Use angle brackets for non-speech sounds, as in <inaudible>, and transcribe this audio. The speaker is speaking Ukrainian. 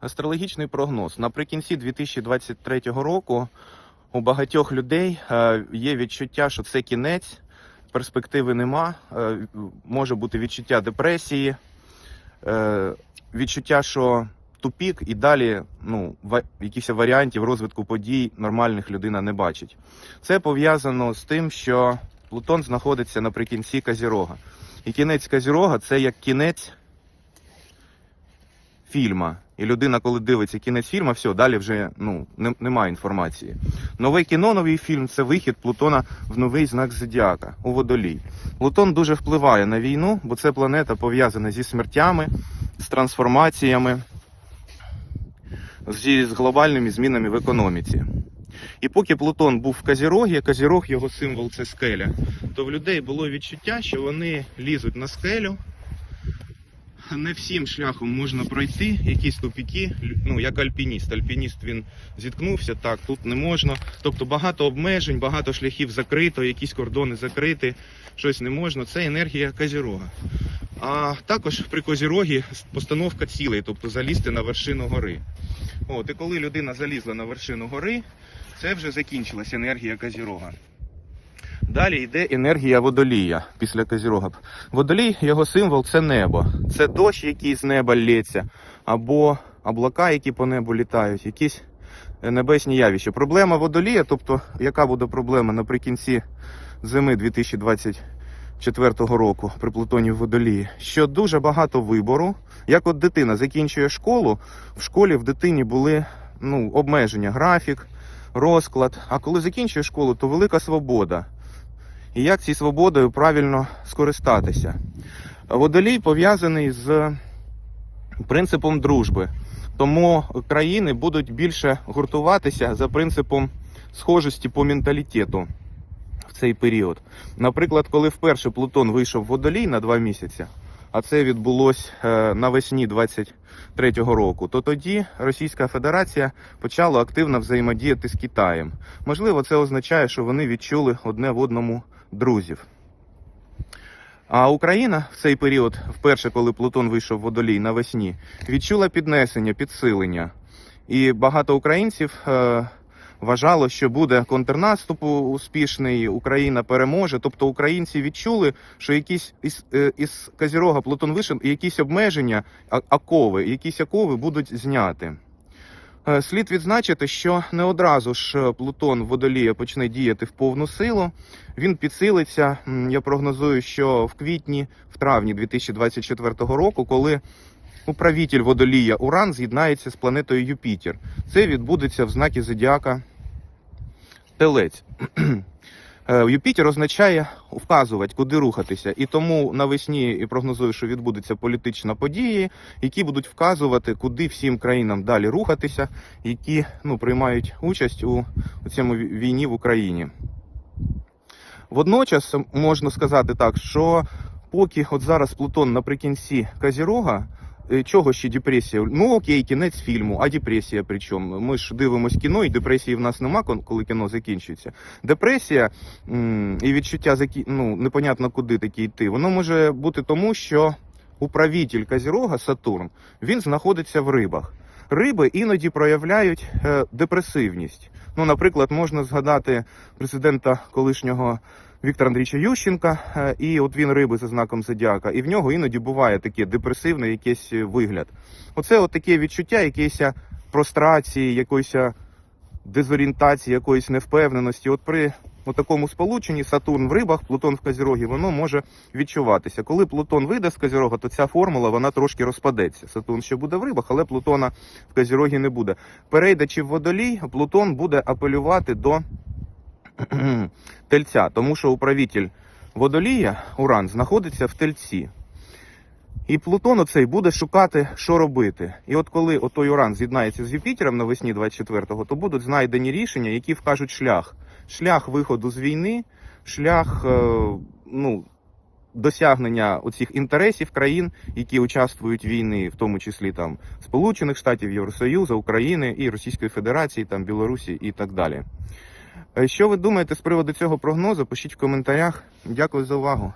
Астрологічний прогноз. Наприкінці 2023 року у багатьох людей е, є відчуття, що це кінець, перспективи нема. е, Може бути відчуття депресії, е, відчуття, що тупік і далі ну, якихось варіантів розвитку подій нормальних людина не бачить. Це пов'язано з тим, що Плутон знаходиться наприкінці Казірога. І кінець Казірога це як кінець фільма. І людина, коли дивиться кінець фільму, все, далі вже ну, немає інформації. Нове кіно, новий фільм це вихід Плутона в новий знак Зодіака у водолій. Плутон дуже впливає на війну, бо це планета пов'язана зі смертями, з трансформаціями, зі, з глобальними змінами в економіці. І поки Плутон був в Казірогі, Казірог його символ це скеля, то в людей було відчуття, що вони лізуть на скелю. Не всім шляхом можна пройти, якісь тупіки, ну як альпініст. Альпініст він зіткнувся, так, тут не можна. Тобто багато обмежень, багато шляхів закрито, якісь кордони закриті, щось не можна. Це енергія Казірога. А також при Козірогі постановка цілей, тобто залізти на вершину гори. От, і коли людина залізла на вершину гори, це вже закінчилась енергія Казірога. Далі йде енергія водолія після Козірога. Водолій, його символ це небо. Це дощ, який з неба лється, або облака, які по небу літають, якісь е, небесні явища. Проблема водолія, тобто, яка буде проблема наприкінці зими 2024 року при Плутоні в водолії, що дуже багато вибору. Як от дитина закінчує школу, в школі в дитині були ну, обмеження, графік, розклад. А коли закінчує школу, то велика свобода. І як цією свободою правильно скористатися? Водолій пов'язаний з принципом дружби. Тому країни будуть більше гуртуватися за принципом схожості по менталітету в цей період. Наприклад, коли вперше Плутон вийшов в водолій на два місяці, а це відбулось е, навесні 23-го року, то тоді Російська Федерація почала активно взаємодіяти з Китаєм. Можливо, це означає, що вони відчули одне в одному друзів. А Україна в цей період, вперше, коли Плутон вийшов в водолій навесні, відчула піднесення, підсилення. І багато українців е, вважало, що буде контрнаступ успішний, Україна переможе. Тобто українці відчули, що якісь із, е, із Казірога Плутон вийшов, і якісь обмеження, окови, якісь окови будуть зняти. Е, Слід відзначити, що не одразу ж е, Плутон Водолія почне діяти в повну силу. Він підсилиться. Я прогнозую, що в квітні, в травні 2024 року, коли управитель Водолія Уран з'єднається з планетою Юпітер. Це відбудеться в знакі Зодіака Телець. Е, Юпітер означає вказувати, куди рухатися, і тому навесні і прогнозую, що відбудуться політичні події, які будуть вказувати, куди всім країнам далі рухатися, які ну, приймають участь у, цьому війні в Україні. Водночас можна сказати так, що поки от зараз Плутон наприкінці Казірога, чого ще депресія? Ну окей, кінець фільму, а депресія при чому? Ми ж дивимось кіно, і депресії в нас нема, коли кіно закінчується. Депресія і відчуття ну, непонятно куди таки йти, воно може бути тому, що управитель Казірога Сатурн він знаходиться в рибах. Риби іноді проявляють е, депресивність. Ну, наприклад, можна згадати президента колишнього Віктора Андрійовича Ющенка, е, і от він риби за знаком зодіака, і в нього іноді буває таке депресивний якийсь е, вигляд. Оце от таке відчуття, якоїсь прострації, якоїсь дезорієнтації, якоїсь невпевненості. От при у такому сполученні Сатурн в рибах, Плутон в Казірогі, воно може відчуватися. Коли Плутон вийде з Казірога, то ця формула вона трошки розпадеться. Сатурн ще буде в рибах, але Плутона в Казірогі не буде. Перейдучи в водолій, Плутон буде апелювати до <clears throat> тельця, тому що управитель водолія Уран знаходиться в тельці. І Плутон оцей буде шукати, що робити. І от коли отой Уран з'єднається з Юпітером навесні 24-го, то будуть знайдені рішення, які вкажуть шлях. Шлях виходу з війни, шлях е, ну, досягнення оцих інтересів країн, які участвують в війні, в тому числі там Сполучених Штатів, Євросоюзу, України і Російської Федерації, там Білорусі і так далі. Е, Що ви думаєте з приводу цього прогнозу? Пишіть в коментарях. Дякую за увагу.